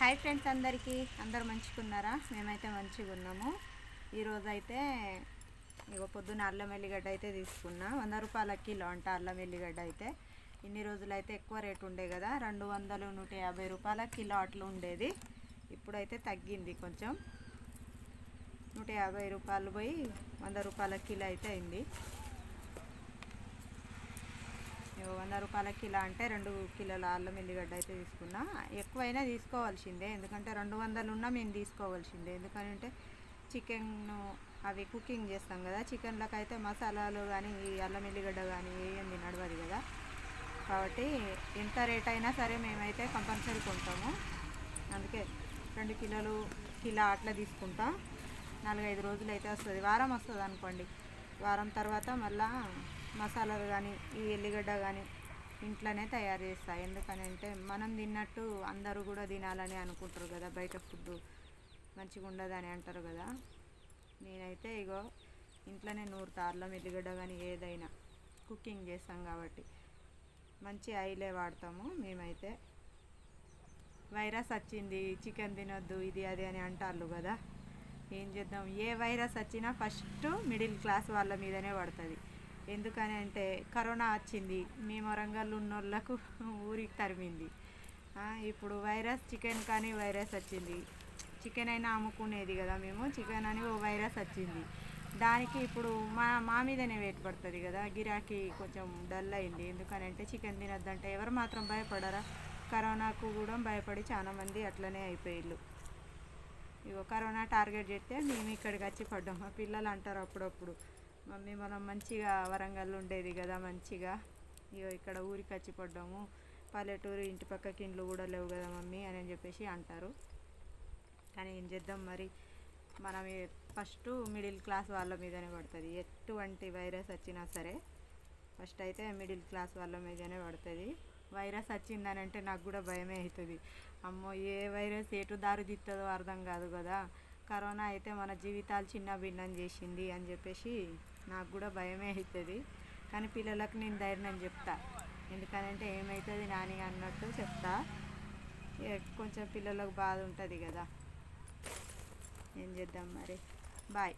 Hi friends అందరికీ. అందరు మంచిగున్నారా? మేమైతే మంచిగా ఉన్నాము ఈరోజు అయితే ఇగో పొద్దున్న అల్లం ఎల్లిగడ్డ అయితే తీసుకున్నా. వంద రూపాయల కిలో అంట అల్లం ఎల్లిగడ్డ అయితే. ఇన్ని రోజులు అయితే ఎక్కువ రేటు ఉండే కదా. రెండు వందలు నూట యాభై రూపాయల కిలో అట్లా ఉండేది. ఇప్పుడైతే తగ్గింది కొంచెం. నూట యాభై రూపాయలు పోయి వంద రూపాయల కిలో అయితే అయింది. వంద రూపాయల కిలో అంటే రెండు కిలోల అల్లం ఎల్లిగడ్డ అయితే తీసుకున్నా. ఎక్కువైనా తీసుకోవాల్సిందే. ఎందుకంటే రెండు వందలు ఉన్నా మేము తీసుకోవాల్సిందే. ఎందుకంటే చికెన్ అవి కుకింగ్ చేస్తాం కదా. చికెన్లకు అయితే మసాలాలు కానీ ఈ అల్లం ఎల్లిగడ్డ కానీ వేయండి నడవదు కదా. కాబట్టి ఎంత రేట్ అయినా సరే మేమైతే కంపల్సరీ కొంటాము. అందుకే రెండు కిలోలు కిలో అట్లా తీసుకుంటాం. నాలుగైదు రోజులు అయితే వస్తుంది. వారం వస్తుంది అనుకోండి వారం తర్వాత మళ్ళీ మసాలాలు కానీ ఈ ఎల్లిగడ్డ కానీ ఇంట్లోనే తయారు చేస్తా. ఎందుకని అంటే మనం తిన్నట్టు అందరూ కూడా తినాలని అనుకుంటారు కదా బయట ఫుడ్ మంచిగా ఉండదని అంటారు కదా. నేనైతే ఇగో ఇంట్లోనే నూరు తార్లం ఎల్లిగడ్డ కానీ ఏదైనా కుకింగ్ చేస్తాం కాబట్టి. మంచి ఆయిలే వాడతాము మేమైతే. వైరస్ వచ్చింది చికెన్ తినొద్దు ఇది అది అని అంటారు కదా. ఏం చేద్దాం? ఏ వైరస్ వచ్చినా ఫస్ట్ మిడిల్ క్లాస్ వాళ్ళ మీదనే పడుతుంది. ఎందుకని అంటే కరోనా వచ్చింది. మేము వరంగల్ ఉన్న వాళ్ళకు ఊరికి తరిమింది. ఇప్పుడు వైరస్ చికెన్ కానీ వైరస్ వచ్చింది. చికెన్ అయినా అమ్ముకునేది కదా మేము చికెన్ అని ఓ వైరస్ వచ్చింది. దానికి ఇప్పుడు మా మా మీదనే వెయిట్ పడుతుంది కదా. గిరాకీ కొంచెం డల్ అయింది. ఎందుకని అంటే చికెన్ తినొద్దంటే ఎవరు మాత్రం భయపడరా? కరోనాకు కూడా భయపడి చాలా మంది అట్లనే అయిపోయిళ్ళు. ఇగో కరోనా టార్గెట్ చేస్తే మేము ఇక్కడికి వచ్చి పడ్డాం. మా పిల్లలు అంటారు అప్పుడప్పుడు. మమ్మీ మనం మంచిగా వరంగల్ ఉండేది కదా మంచిగా. ఇగో ఇక్కడ ఊరికి వచ్చి పడ్డాము. పల్లెటూరు ఇంటి పక్కకి ఇండ్లు కూడా లేవు కదా మమ్మీ అని చెప్పేసి అంటారు. కానీ ఏం చేద్దాం మరి? మనం ఫస్ట్ మిడిల్ క్లాస్ వాళ్ళ మీదనే పడుతుంది. ఎటువంటి వైరస్ వచ్చినా సరే ఫస్ట్ అయితే మిడిల్ క్లాస్ వాళ్ళ మీదనే పడుతుంది. వైరస్ వచ్చిందని అంటే నాకు కూడా భయమే అవుతుంది. అమ్మో ఏ వైరస్ ఎటు దారి తీస్తుందో అర్థం కాదు కదా. కరోనా అయితే మన జీవితాలు చిన్న భిన్నం చేసింది అని చెప్పేసి నాకు కూడా భయమే అవుతుంది. కానీ పిల్లలకు నేను ధైర్యం చెప్తా. ఎందుకంటే ఏమవుతుంది నాని అన్నట్టు చెప్తా. కొంచెం పిల్లలకు బాధ ఉంటుంది కదా. ఏం చేద్దాం మరి? బాయ్.